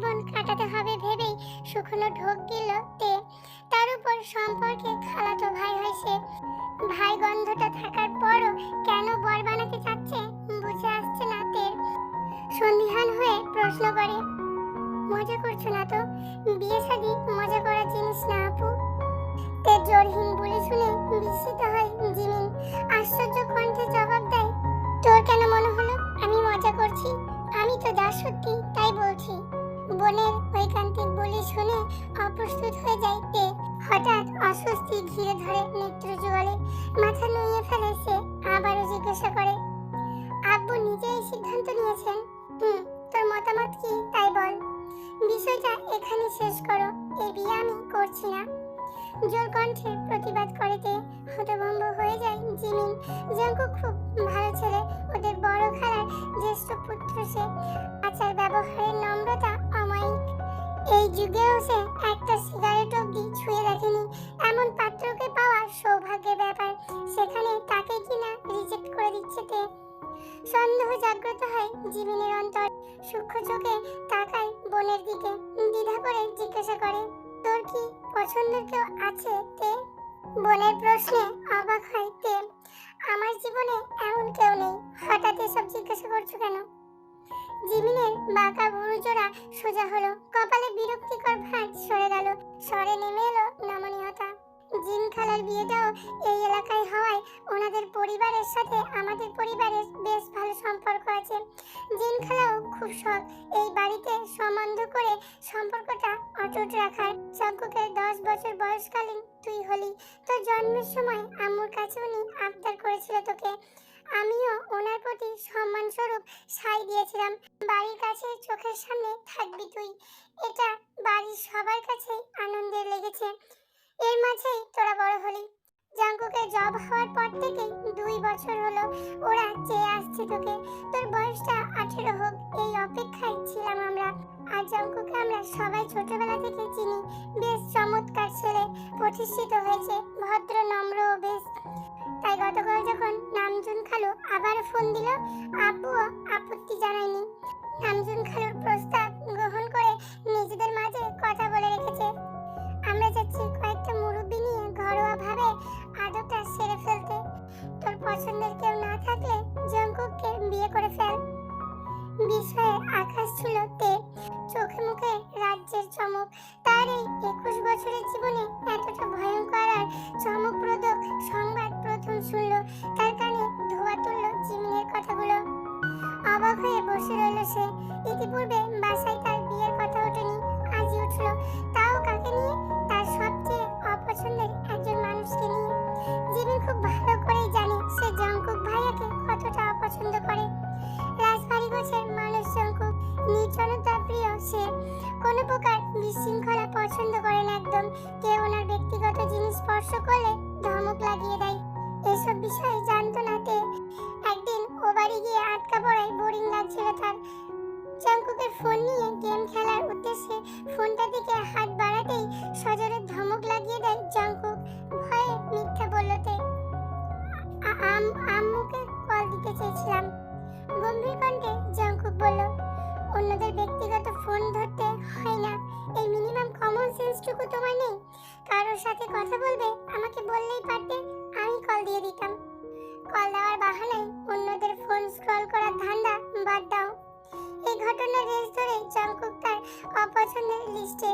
জীবন কাটাতে হবে ভেবেই শুকনো ঢোক দিল তে। তার উপর সম্পর্কে খালাতো ভাই হয় সে ভাই গন্ধটা থাকার পরও কেন বর বানাতে চাচ্ছে বুঝে আসছে না তের সন্ধিহান হয়ে প্রশ্ন করে, মজা করছ না তো? বিয়ে শাদি মজা করার জিনিস না আপু? তের জোরহীন বলে শুনে বিস্মিত হয় জিমিন। আশ্চর্য কণ্ঠে জবাব দেয়, তোর কেন মনে হলো? আমি মজা করছি। আমি তো যা সত্যি তাই বলছি। বোনের ঐকান্তিক বলে শুনে অপ্রস্তুত হয়ে যায় হঠাৎ অস্বস্তি ঘিরে ধরে নেত্র যুগলে। মাথা নুইয়ে ফেলে সে আবারও জিজ্ঞাসা করে, আব্বু নিজেই সিদ্ধান্ত নিয়েছেন? হুম, তোর মতামত কি, তাই বল। বিষয়টা এখানে শেষ করো এই বিয়ে আমি করছি না। জোর কণ্ঠে প্রতিবাদ করেতে সূক্ষ্ম চোখে তাকায় বোনের দিকে, দ্বিধা করে জিজ্ঞাসা করে, তোর কি পছন্দের কেউ আছে তে? বোনের প্রশ্নে অবাক হয় তে, আমার জীবনে এমন কেউ নেই, হঠাৎ এসব জিজ্ঞাসা করছ কেন? জিমিনের বাঁকা বুড়ো সোজা হলো, কপালে বিরক্তিকর ভাঁজ সরে গেল সরে নেমে এলো নমনীয়তা। জিম খালার বিয়েটাও এই এলাকায় হওয়ায় ওনাদের পরিবারের সাথে আমাদের পরিবারের বেশ ভালো সম্পর্ক আছে। জিন খালাও খুব শখ এই বাড়িতে সম্বন্ধ করে সম্পর্কটা অটুট রাখার যজ্ঞকের দশ বছর বয়সকালীন তুই হলি। তো জন্মের সময় আম্মুর কাছে উনি আবদার করেছিল তোকে। আমিও ওনার প্রতি সম্মান স্বরূপ সাই দিয়েছিলাম। বাড়ির কাছে চোখের সামনে থাকবি তুই। এটা বাড়ির সবার কাছে আনন্দের লেগেছে। এর মাঝেই তোরা বড় হলি। জাঙ্কুকে জব হওয়ার পর থেকে দুই বছর হলো ওরা চেয়ে আসছে তোকে। তোর বয়সটা আঠেরো হোক, এই অপেক্ষায় ছিলাম আমরা। আর জঙ্কুকে আমরা সবাই ছোটবেলা থেকে চিনি। বেশ চমৎকার ছেলে, প্রতিষ্ঠিত হয়েছে, ভদ্র, নম্র বেশ। তাই গতকাল যখন নামজুন খালু আবার ফোন দিল, আব্বুও আপত্তি জানায়নি। নামজুন খালুর প্রস্তাব কোনো প্রকার বিশৃঙ্খলা পছন্দ করে না একদম। কেউ ওনার ব্যক্তিগত জিনিস স্পর্শ করলে ধমক লাগিয়ে দেয়। এসব বিষয়ে জানতো না তে। একদিন ও বাড়ি গিয়ে আটকা পড়ায় বোরিং লাগছিল তার। জঙ্কুকের ফোন নিয়ে গেম খেলার উদ্দেশ্যে ফোনটার দিকে হাত বাড়াতেই সজোরে ধমক লাগিয়ে দেয় জঙ্কুক ভয়ে মিথ্যা বলল তে আ- আম- আম্মুকে কল দিতে চেয়েছিলাম। গম্ভীর কণ্ঠে জঙ্কুক বলল অন্যদের ব্যক্তিগত ফোন ধরতে হয় না। এই মিনিমাম কমন সেন্সটুকু তোমার নেই? কারোর সাথে কথা বলবে, আমাকে বললেই পারতে, আমি কল দিয়ে দিতাম। কল দেওয়ার বাহানায় অন্যদের ফোন স্ক্রল করার ধান্দা বাদ দাও। এই ঘটনার রেস ধরে জঙ্কুক তার অপছন্দের লিস্টে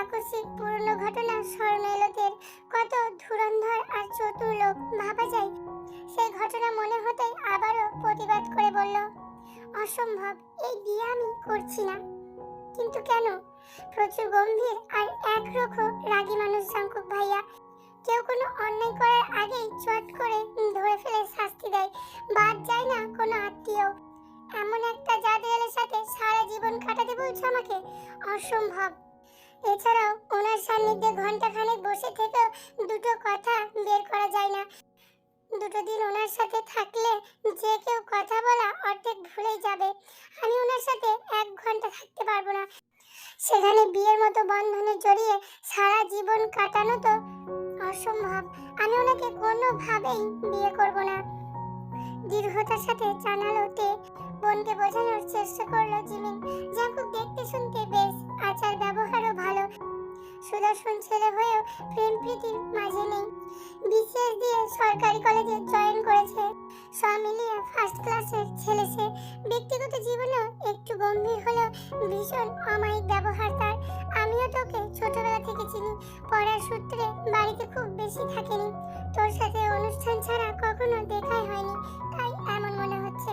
আকস্মিক পুরনো ঘটনা স্মরণ এলো তের কত ধুরন্ধর আর চতুর লোক ভাবা যায়। সেই ঘটনা মনে হতেই আবারও প্রতিবাদ করে বলল অসম্ভব, এই বিয়ে আমি করছি না কিন্তু কেন? প্রচুর গম্ভীর আর একরকম রাগী মানুষ, জাঙ্কুক ভাইয়া। কেউ কোনো অন্যায় করার আগেই চট করে ধরে ফেলে শাস্তি দেয়। বাদ যায় না কোনো আত্মীয়। এমন একটা জাদুয়ালের সাথে সারা জীবন কাটাতে বলছো আমাকে? অসম্ভব। এছাড়াও ওনার সান্নিধ্যে ঘণ্টা খানেক বসে থেকেও দুটো কথা বের করা যায় না। দুটো দিন ওনার সাথে থাকলে যে কেউ কথা বলা অর্ধেক ভুলেই যাবে। আমি ওনার সাথে এক ঘণ্টা থাকতে পারব না। সেখানে বিয়ের মতো বন্ধনে জড়িয়ে সারা জীবন কাটানো তো অসম্ভব। আমি ওনাকে কোনোভাবেই বিয়ে করব না। দীর্ঘতার সাথে জানালো তে বোনকে বোঝানোর চেষ্টা করল জিমিন। জাঙ্কুক দেখতে শুনতে বেশ আচার ব্যবহারও ভালো সুদর্শন ছেলে হয়েও প্রেম প্রীতির মাঝে নেই। বিসিএস দিয়ে সরকারি কলেজে জয়েন করেছে। সব মিলিয়ে ফার্স্ট ক্লাসের ছেলে সে। ব্যক্তিগত জীবনেও একটু গম্ভীর হলেও ভীষণ অমায়িক ব্যবহার তার। আমিও তোকে ছোটবেলা থেকে চিনি। পড়ার সূত্রে বাড়িতে খুব বেশি থাকেনি। তোর সাথে অনুষ্ঠান ছাড়া কখনো দেখাই হয়নি, তাই এমন মনে হচ্ছে।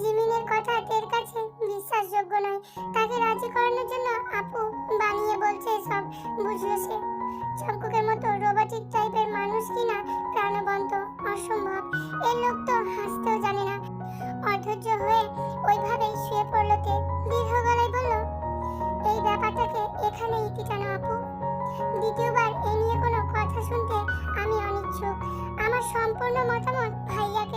জিমিনের কথা তের কাছে বিশ্বাসযোগ্য নয়। তাকে রাজি করানোর জন্য আপু বানিয়ে বলছে সব বুঝলো সে? চঙ্কুকের মতো রোবটিক টাইপের মানুষ কিনা প্রাণবন্ত, অসম্ভব। এই লোক তো হাসতেও জানে না। অধৈর্য হয়ে ওইভাবেই শুয়ে পড়ল তে দীর্ঘ গলায় বলল, এই ব্যাপারটাকে এখানে ইতি টানো আপু? দ্বিতীয়বার এ নিয়ে কোনো কথা শুনতে আমি অনিচ্ছুক। আমার সম্পূর্ণ মতামত ভাইয়াকে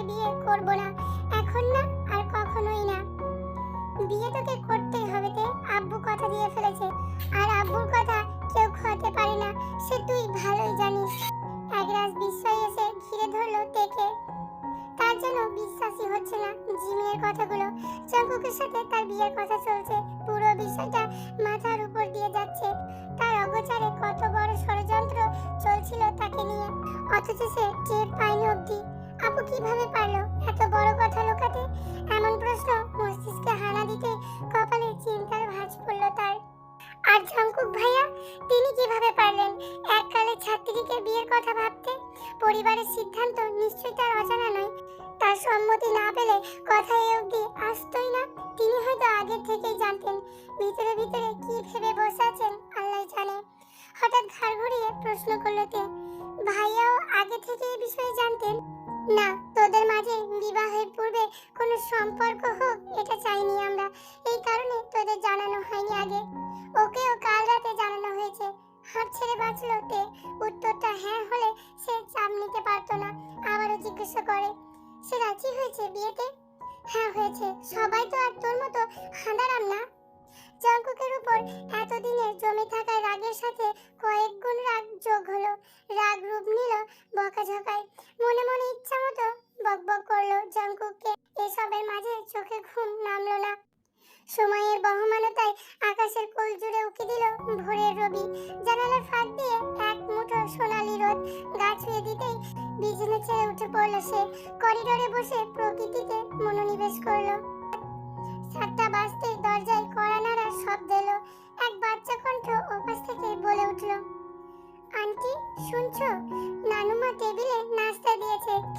পরিবারের সিদ্ধান্ত নিশ্চয়ই তার অজানা নয়। তার সম্মতি না পেলে কথা এ অবধি আসতোই না। তিনি হয়তো আগের থেকেই জানতেন ভিতরে ভিতরে কি ভেবে বসে আছেন, আল্লাহ জানে। হঠাৎ ঘাড় ঘুরিয়ে প্রশ্ন করল তে, ভাইয়াও আগে থেকে এই বিষয়ে জানতেন? না, তোদের মাঝে বিবাহের পূর্বে কোনো সম্পর্ক হোক, এটা চাইনি আমরা। এই কারণে তোদের জানানো হয়নি আগে। ওকেও কাল রাতে জানানো হয়েছে। হাত ছেড়ে বাঁচলো তে। উত্তরটা হ্যাঁ হলে সে চাপ নিতে পারতো না। আবারও জিজ্ঞাসা করে, সে রাজি হয়েছে বিয়েতে? হ্যাঁ হয়েছে। সবাই তো আর তোর মতো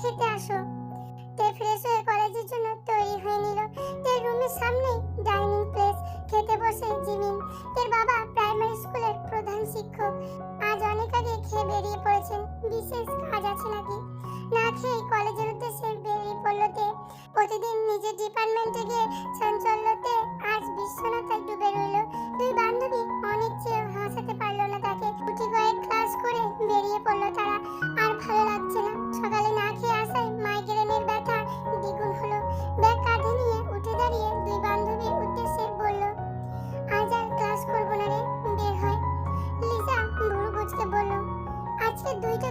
খেতে আসো। ফ্রেশ হয়ে কলেজের জন্য তৈরি হয়ে নিল। রুমের সামনে ডাইনিং প্লেস খেতে বসে জিমিন। বাবা প্রাইমারি স্কুলের প্রধান শিক্ষক। আজ অনেক আগে খেয়ে বেরিয়ে পড়েছেন, বিশেষ কাজ আছে নাকি? না খেয়ে কলেজের উদ্দেশ্যে বেরিয়ে প্রতিদিন নিজের ডিপার্টমেন্টে গিয়ে আজ বিশ্বনাথায় ডুবে রইল। দুই বান্ধবী অনেক হাসাতে পারল না তাকে। গুটি কয়েক ক্লাস করে বেরিয়ে পড়ল তারা দুইটা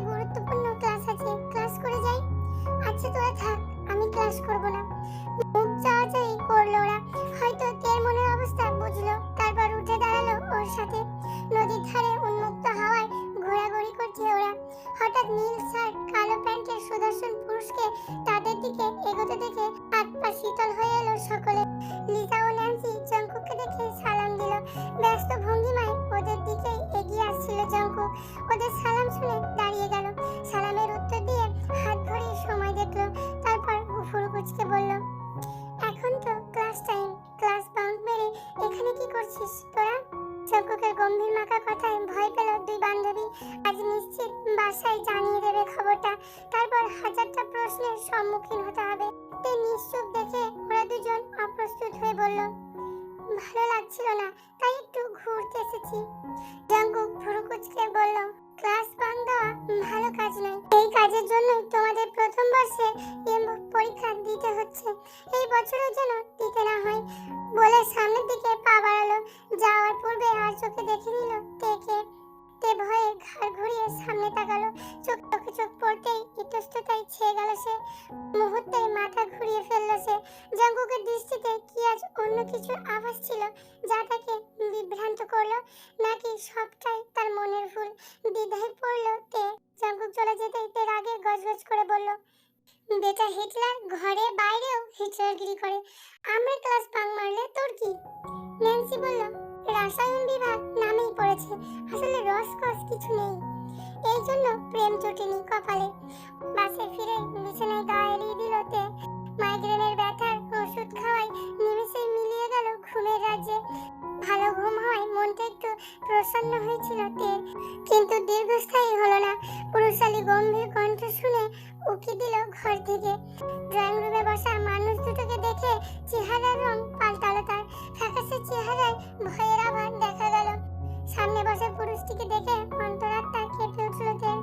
গম্ভীর মাখা কথায় ভয় পেল দুই বান্ধবী। আজ নিশ্চিত বাসায় জানিয়ে দেবে খবরটা। তারপর হাজারটা প্রশ্নের সম্মুখীন হতে হবে। তে নিশ্চুপ দেখে ওরা দুজন অপ্রস্তুত হয়ে বলল, ভালো লাগছিল না, তাই একটু ঘুরতে এসেছি। জাঙ্কুক ভুরুকুচকে বলল ক্লাস বাং দেওয়া ভালো কাজ নয়। এই কাজের জন্যই তোমাদের প্রথম বর্ষে পরীক্ষা দিতে হচ্ছে। এই বছরের যেন দিতে না হয়। বলে সামনের দিকে পা বাড়ালো। যাওয়ার পূর্বে আর চোখে দেখে নিল তেকে তে ভয়ে ঘাড় ঘুরিয়ে সামনে তাকালো। চোখ চোখে চোখ পড়তেই ইতস্ততায় ছেয়ে গেল সে। মুহূর্তে মাথা ঘুরিয়ে ফেলল সে। জাঙ্কুকের দৃষ্টিতে কি আজ অন্য কিছুর আভাস ছিল, যা তাকে বিভ্রান্ত করল, নাকি সবটাই তার মনের ভুল? দ্বিধায় পড়ল, তে জাঙ্কুক চলে যেতেই তে রাগে গজগজ করে বলল, বেটা হিটলার ঘরে বাইরেও হিটলারগিরি করে, আমরা ক্লাস পাং মারলে তোর কি? ন্যান্সি বলল, রাসায়ন বিভাগ নামেই পড়েছে, আসলে রসকস কিছু নেই। এই জন্য প্রেম জোটেনি কপালে। বাসে ফিরে বিছানায় গা এলিয়ে দিল তে, মাইগ্রেনের ব্যথার ওষুধ খাওয়াই নিমেষেই মিলিয়ে গেল ঘুমের রাজ্যে। ভালো ঘুম হওয়ায় মনটা একটু প্রসন্ন হয়েছিল তের। কিন্তু দীর্ঘস্থায়ী হলো না। পুরুষালী গম্ভীর কণ্ঠ শুনে উকি দিল ঘর থেকে। ড্রয়িং রুমে বসা মানুষ দুটোকে দেখে চেহারার রং পাল্টালো তার। ফ্যাকাশে চেহারায় ভয়ের আভার দেখা গেল। সামনে বসা পুরুষটিকে দেখে অন্তরাত্মা কেঁপে উঠল তের।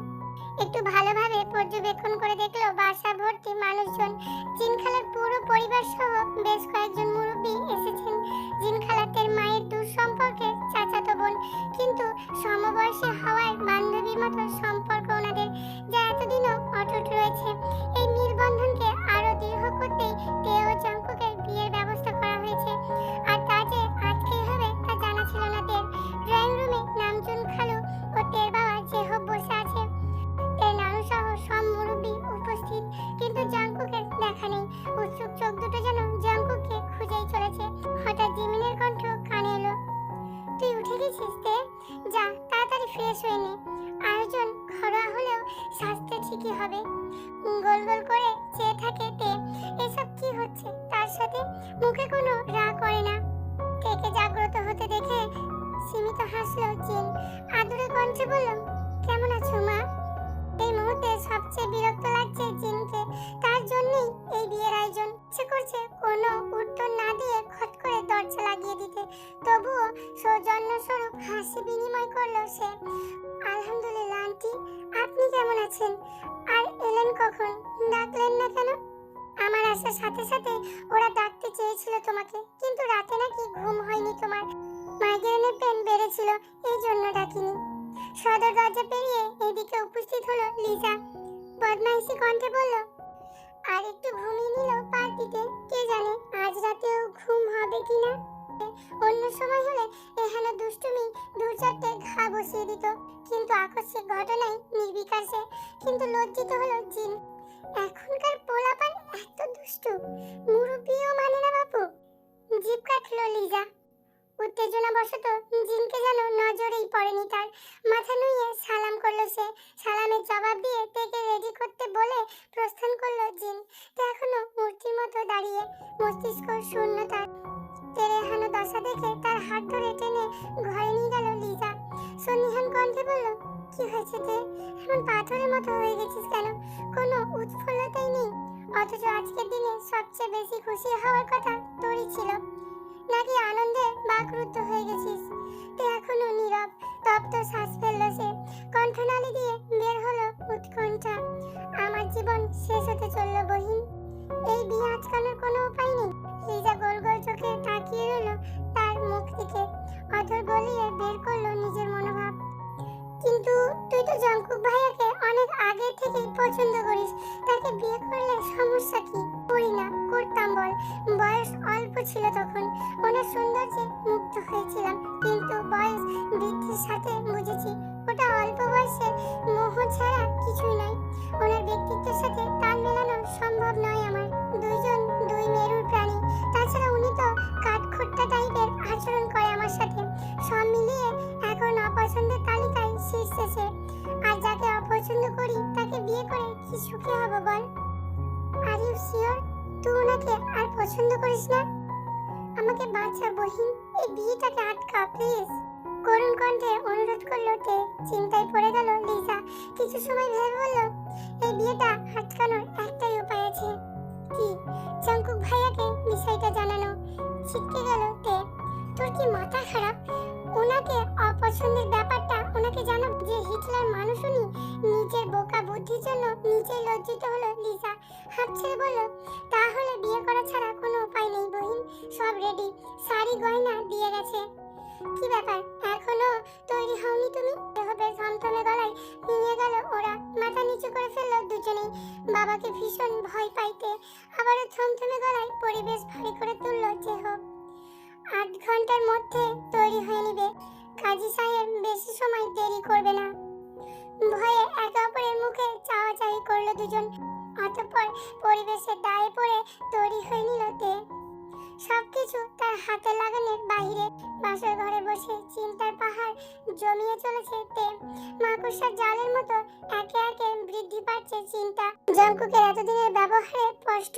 একটু ভালোভাবে পর্যবেক্ষণ করে দেখল বাসা ভর্তি মানুষজন। জিনখালার পুরো পরিবার সহ বেশ কয়েকজন মুরব্বী এসেছেন। জিনখালাতের মায়ের দূর সম্পর্কে চাচাতো বোন। কিন্তু সমবয়সী হওয়ায় বান্ধবীর মতো সম্পর্ক ওনাদের, যা এতদিনও অটুট রয়েছে। এই মিল আরও আরও দৃঢ় করতেই তেও জঙ্কুকের এই সবচেয়ে বিরক্ত লাগছে জিনকে। তার জন্যই এই বিয়ের আয়োজন। ইচ্ছে করছে কোনো উত্তর না দিয়ে খট করে দরজা লাগিয়ে দিতে। তবুও সৌজন্য স্বরূপ হাসি বিনিময় করল সে। আলহামদুলিল্লাহ, আন্টি। আপনি কেমন আছেন? আর এলেন কখন? ডাকলেন না কেন? আমার আসার সাথে সাথে ওরা ডাকতে চেয়েছিল তোমাকে, কিন্তু রাতে নাকি ঘুম হয়নি তোমার। মাইগ্রেনের পেন বেড়েছিল, এই জন্য ডাকিনি। সদর দরজা পেরিয়ে এদিকে উপস্থিত হলো লিজা। বদমাইশি কণ্ঠে বলল, আর একটু ঘুমিয়ে নিল পার্টিতে, কে জানে আজ রাতেও ঘুম হবে কিনা অন্য সময় হলে এখানে দুষ্টুমি দু চারটে ঘা বসিয়ে দিত। কিন্তু আকস্মিক ঘটনায় নির্বিকাশে কিন্তু লজ্জিত হলো জিন। এখনকার পোলাপান এত দুষ্টু, মুরব্বিও মানে না বাপু? জিপ কাটলো লিজা। উত্তেজনা বশত জিনকে যেন নজরেই পড়েনি তার। মাথা নুইয়ে সালাম করল সে। সালামের জবাব দিয়ে তেকে রেডি করতে বলে প্রস্থান করল জিন। তে এখনও মূর্তির মতো দাঁড়িয়ে। মস্তিষ্ক শূন্য তার তেরে হানো দশা দেখে তার হাত ধরে টেনে ঘরে নিয়ে গেল লিজা। সন্নিহান কণ্ঠে বলল, কি হয়েছে তে? এমন পাথরের মতো হয়ে গেছিস কেন? কোনো উৎফুল্লতাই নেই। অথচ আজকের দিনে সবচেয়ে বেশি খুশি হওয়ার কথা তোরই ছিল। নাকি আনন্দে বাকরুদ্ধ হয়ে গেছিস। তুই এখনও নীরব, তপ্ত শ্বাস ফেলল সে। কণ্ঠনালী দিয়ে বের হলো উৎকণ্ঠা। আমার জীবন শেষ হতে চলল বহিন। এই বিয়ে আজকালের কোনো উপায় নেই। লিজা গোল গোল চোখে তাকিয়ে রইল তার মুখ থেকে অথর গলিয়ে বের করল নিজের মনোভাব। কিন্তু তুই তো জঙ্কুক ভাইয়াকে অনেক আগে থেকেই পছন্দ করিস। তাকে বিয়ে করলে সমস্যা কি? করি না, করতাম বল। বয়স অল্প ছিল তখন। ওনার সৌন্দর্যে মুগ্ধ হয়েছিলাম। কিন্তু বয়স বৃদ্ধির সাথে বুঝেছি, ওটা অল্প বয়সে মোহ ছাড়া কিছুই নয়। ওনার ব্যক্তিত্বের সাথে তাল মেলানো সম্ভব নয় আমার। দুইজন দুই মেরুর প্রাণী। তাছাড়া উনি তো কাঠখোট্টা টাইপের আচরণ করে আমার সাথে। কি সুখী হব বল। আর ইউ শিওর তুই ওনাকে আর পছন্দ করিস না? আমাকে বাঁচা বহিন, এই বিয়েটাকে আটকা প্লিজ করুণ কণ্ঠে অনুরোধ করল তে। চিন্তায় পড়ে গেল লিজা। কিছু সময় ভেবে বলল, এই বিয়েটা আটকানোর একটাই উপায় আছে। কি? চঙ্কুক ভাইয়াকে বিষয়টা জানানো। ছিটকে গেল তে। তোর কি মাথা খারাপ? ওনাকে অপছন্দের ব্যাপারটা ওনাকে জানা যে হিটলার মানুষ উনি নিজের বোকা বুদ্ধির জন্য নিজেই লজ্জিত হলো লিসা হাত ছেড়ে বলল, তাহলে বিয়ে করা ছাড়া কোনো উপায় নেই বহিন, সব রেডি শাড়ি, গয়না দিয়ে গেছে। কি ব্যাপার, এখনও তৈরি হওনি তুমি? হবে থমথমে গলায় নিয়ে গেল ওরা। মাথা নিচু করে ফেলল দুজনেই। বাবাকে ভীষণ ভয় পাইতে আবারও থমথমে গলায় পরিবেশ ভারী করে তুললো যে হোক। আধ ঘণ্টার মধ্যে তৈরি হয়ে নিবে। কাজী সাহেব বেশি সময় দেরি করবে না। ভয়ে একে অপরের মুখে চাওয়া চাওয়াচাই করল দুজন। অতঃপর পরিবেশের দায়ে পড়ে তৈরি হয়ে নিল তে। সবকিছু তার হাতে লাগানোর বাইরে বাসর ঘরে বসে চিন্তার পাহাড় জমিয়ে চলেছে তে মাকুসার জালের মতো একে একে বৃদ্ধি পাচ্ছে চিন্তা। জঙ্কুকের এতদিনের ব্যবহারে স্পষ্ট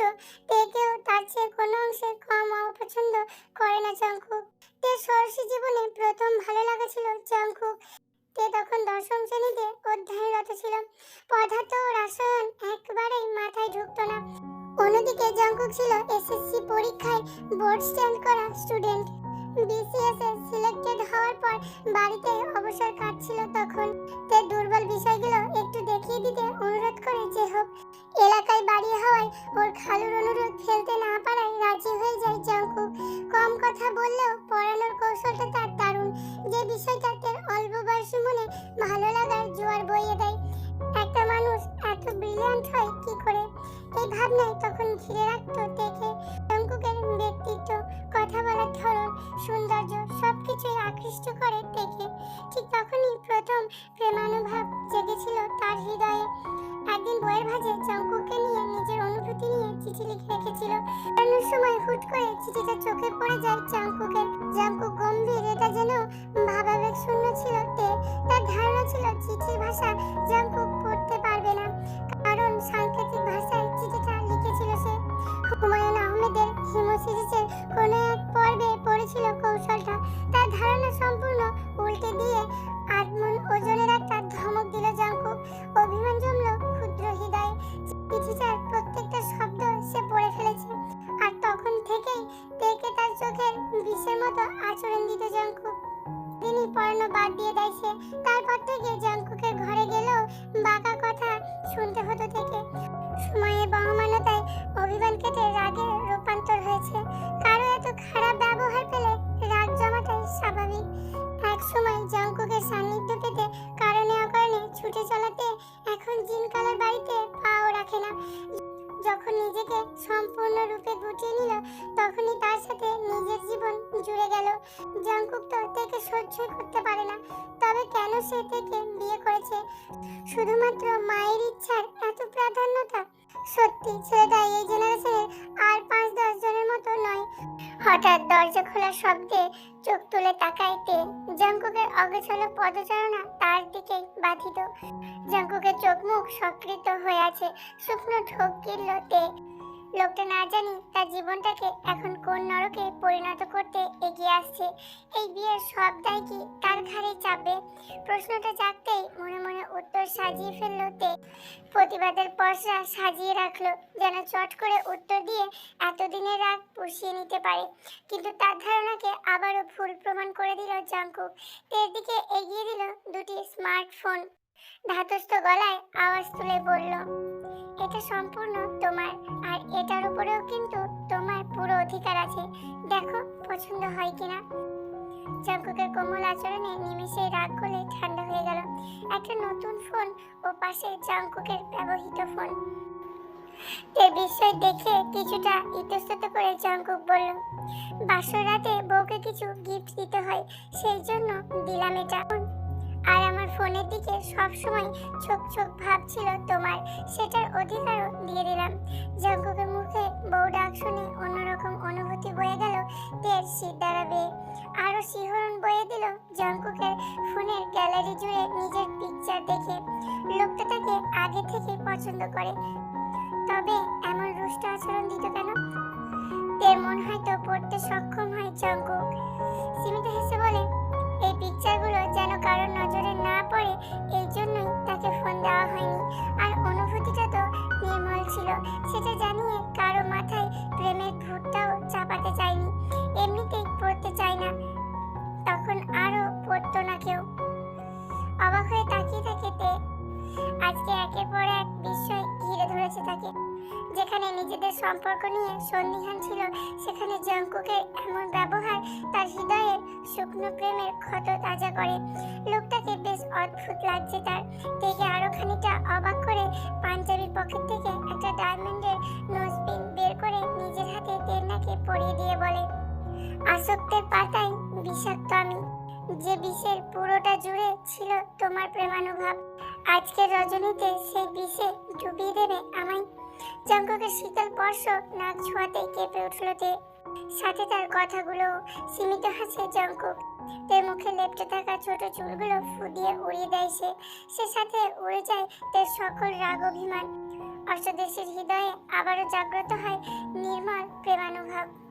তেকেও তার চেয়ে কোনো অংশে কম অপছন্দ করে না জঙ্কুক। তে সরসী জীবনে প্রথম ভালো লাগা ছিল জঙ্কুক। তে তখন দশম শ্রেণীতে অধ্যয়নরত ছিল। পদার্থ ও রসায়ন একবারেই মাথায় ঢুকতো না। অন্যদিকে জঙ্কুক ছিল এসএসসি পরীক্ষায় বোর্ড স্ট্যান্ড করা স্টুডেন্ট বিসিএস সিলেক্টেড হওয়ার পর বাড়িতে অবসর কাটছিল তখন। তে দুর্বল বহমানতায় অভিমান কেটে রাগে রূপান্তর হয়েছে কারও এত খারাপ ব্যবহার পেলে রাগ জমাটাই স্বাভাবিক। এক সময় জঙ্কুকের সান্নিধ্য পেতে কারণে অকারণে ছুটে চলাতে যখন নিজেকে সম্পূর্ণরূপে গুটিয়ে নিল, তখনই তার সাথে নিজের জীবন জুড়ে গেল। জঙ্কুক তো থেকে সহ্যই করতে পারে না, তবে কেন সে থেকে বিয়ে করেছে? শুধুমাত্র মায়ের ইচ্ছার এত প্রাধান্যতা? সত্যি, ছেলেটা এই জেনারেশনের আর পাঁচ দশ জনের মতো নয়। হঠাৎ দরজা খোলার শব্দে চোখ তুলে তাকাইতে জঙ্কুকের অগোছালো পদচারণা তার দিকেই বাধিত। জঙ্কুকের চোখ মুখ সকৃত হয়ে আছে শুকনো ঢোক গিলল তে লোকটা না জানি তার জীবনটাকে এখন কোন নরকে পরিণত করতে এগিয়ে আসছে। এই বিয়ের সব দায় কি তার ঘাড়ে চাপবে? প্রশ্নটা জাগতেই মনে মনে উত্তর সাজিয়ে ফেলল তে। প্রতিবাদের পশরা সাজিয়ে রাখল, যেন চট করে উত্তর দিয়ে এতদিনের রাগ পুষিয়ে নিতে পারে। কিন্তু তার ধারণাকে আবারও ভুল প্রমাণ করে দিল জাঙ্কুক তের দিকে এগিয়ে দিল দুটি স্মার্টফোন। ধাতস্থ গলায় আওয়াজ তুলে বলল, এটা সম্পূর্ণ তোমার এটার উপরেও কিন্তু তোমার পুরো অধিকার আছে। দেখো, পছন্দ হয় কিনা? জাঙ্কুকের কোমল আচরণে নিমেষে রাগ গলে ঠান্ডা হয়ে গেল। একটা নতুন ফোন ও পাশে জাঙ্কুকের ব্যবহৃত ফোন। এর বিষয় দেখে কিছুটা ইতস্তত করে জাঙ্কুক বলল, বাসর রাতে বউকে কিছু গিফট দিতে হয়, সেই জন্য দিলাম এটা। আর আমার ফোনের দিকে সব সময় ছোক ছোক ভাব ছিল তোমার, সেটার অধিকারও দিয়ে দিলাম। জঙ্কুকের মুখে বউ ডাক শুনে অন্যরকম অনুভূতি বয়ে গেল তের শীত দাঁড়াবে আরও শিহরণ বয়ে দিল জঙ্কুকের ফোনের গ্যালারি জুড়ে নিজের পিকচার দেখে। লোকটা তাকে আগে থেকে পছন্দ করে। তবে এমন রুষ্ট আচরণ দিত কেন? তের মন হয়তো পড়তে সক্ষম হয় জঙ্কুক সীমিত হেসে বলে পিকচারগুলো যেন কারোর নজরে না পড়ে, এই জন্যই তাকে ফোন দেওয়া হয়নি। আর অনুভূতিটা তো নির্মল ছিল, সেটা জানিয়ে কারও মাথায় প্রেমের ভূতটাও চাপাতে চায়নি। এমনিতেই পড়তে চায় না, তখন আরও পড়তো না কেউ। অবাক হয়ে তাকিয়ে থাকে তে। আজকে একের পর এক বিস্ময় ঘিরে ধরেছে তাকে, যেখানে নিজেদের সম্পর্ক নিয়ে সন্দিহান ছিল, সেখানে জঙ্কুকের এমন ব্যবহার তার হৃদয়ের শুকনো প্রেমের ক্ষত তাজা করে। লোকটাকে বেশ অদ্ভুত লাগছে তার। দেখে আরও খানিকটা অবাক করে পাঞ্জাবির পকেট থেকে একটা ডায়মন্ডের নোজপিন বের করে নিজের হাতে তেন্নাকে পরিয়ে দিয়ে বলে, আসক্তের পাতায় বিষাক্ত আমি। যে বিষের পুরোটা জুড়ে ছিল তোমার প্রেমানুভব। আজকের রজনীতে সেই বিষে ডুবিয়ে দেবে আমায়। জঙ্গকের শীতল স্পর্শ নাক ছোঁয়াতে কেঁপে উঠল তে। সাথে তার কথাগুলো সীমিত হাসে জঙ্কুক তে মুখে লেপটে থাকা ছোট চুলগুলো ফুদিয়ে উড়িয়ে দেয় সে। সে সাথে উড়ে যায় তার সকল রাগ অভিমান। অষ্টদেশের হৃদয়ে আবারও জাগ্রত হয় নির্মল প্রেমানুভব।